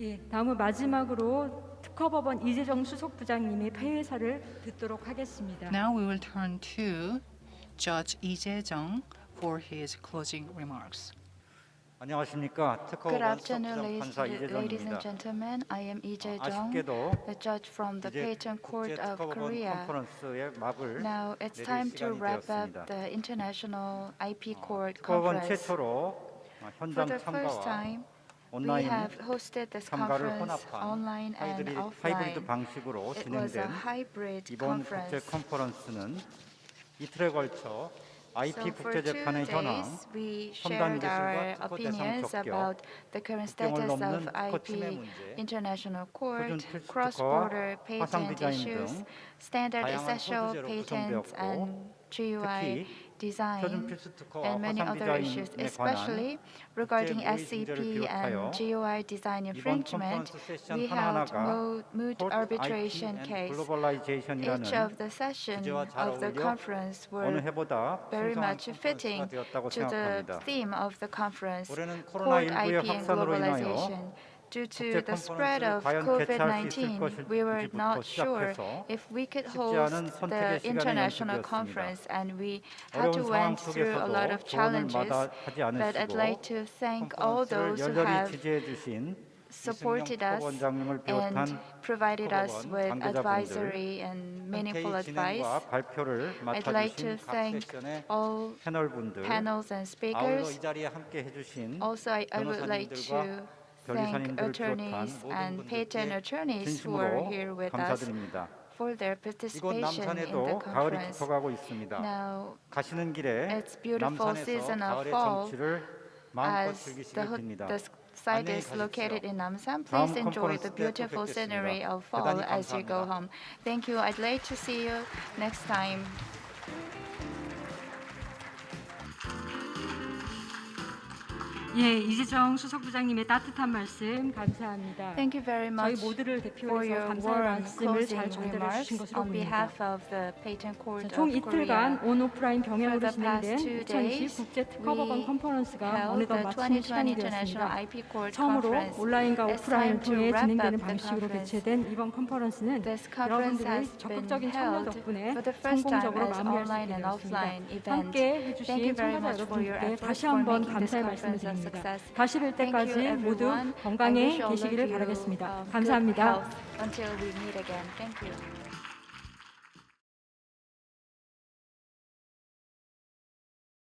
예, 다음은 마지막으로 특허법원 이재정 수석 부장님의 폐회사를 듣도록 하겠습니다. Now we will turn to Judge Lee Jae-jung for his closing remarks. 안녕하십니까 Good 특허법원 afternoon, 서부장 ladies, 판사 ladies and 이재정입니다. gentlemen. I am Lee Jae-jung, 아쉽게도 the judge from the 이제 Patent Court 국제 of 특허법원 Korea. 컨퍼런스의 막을 Now it's 내릴 time to 시간이 wrap up 되었습니다. the International IP Court 특허법원 Conference. 최초로 아, For 현장 the first 참가와 time, we 온라인 have hosted this 참가를 conference 혼합한 online and 하이브리드, offline. 하이브리드 방식으로 It was a 진행된 hybrid 이번 국제 conference. 컨퍼런스는 이틀에 걸쳐 IP So for two 국제재판의 현황, days, we 첨단 shared our 기술과 특허 대상 opinions 적격, about the current 국경을 status 넘는 of 특허 침해 IP 문제, international 표준 court, 필수 cross-border 특허와 화상 patent 디자인 issues, 등 standard 다양한 essential 소주제로 patents 구성되었고, and GUI design and many other issues, especially regarding SCP and GUI design infringement, we held moot arbitration case. Each of the sessions of the conference were very much fitting to the theme of the conference, Port IP and globalization due to the spread of COVID-19, we were not sure if we could host the international conference, and we had to went through a lot of challenges. But I'd like to thank all those who have supported us and provided us with advisory and meaningful advice. I'd like to thank all panels and speakers. Also, I, I would like to thank attorneys and patent attorneys who are here with us for their participation in the conference. Now, it's beautiful season of fall as the, the site is located in Namsan. Please enjoy the beautiful scenery of fall as you go home. Thank you. I'd like to see you next time. 예, 이재정 수석 부장님의 따뜻한 말씀 감사합니다. Thank you very 저희 much 모두를 for 대표해서 your 감사의 warm 말씀을 잘 전달해 remarks 주신 것으로 on 보입니다. behalf of the Patent Court 자, 총 of Korea. 이틀간 온 오프라인 병행으로 For the past 진행된 two 2020 days, 국제 특허법원 we 컨퍼런스가 held 어느덧 the 마치는 2020 시간이 International 되었습니다. IP Court 처음으로 Conference. 온라인과 It's 오프라인을 time to 통해 wrap 진행되는 the 방식으로 conference. 개최된 이번 컨퍼런스는 This conference 여러분들의 been 적극적인 참여 held 덕분에 for the first time 성공적으로 as 마무리할 수 online 있게 and 되었습니다. event. 함께 해주신 Thank you very 참가자 much for your 여러분께 efforts 다시 for 한번 making this 감사의 conference a success. 다시 뵐 때까지 모두 of 계시기를 바라겠습니다. um, 감사합니다.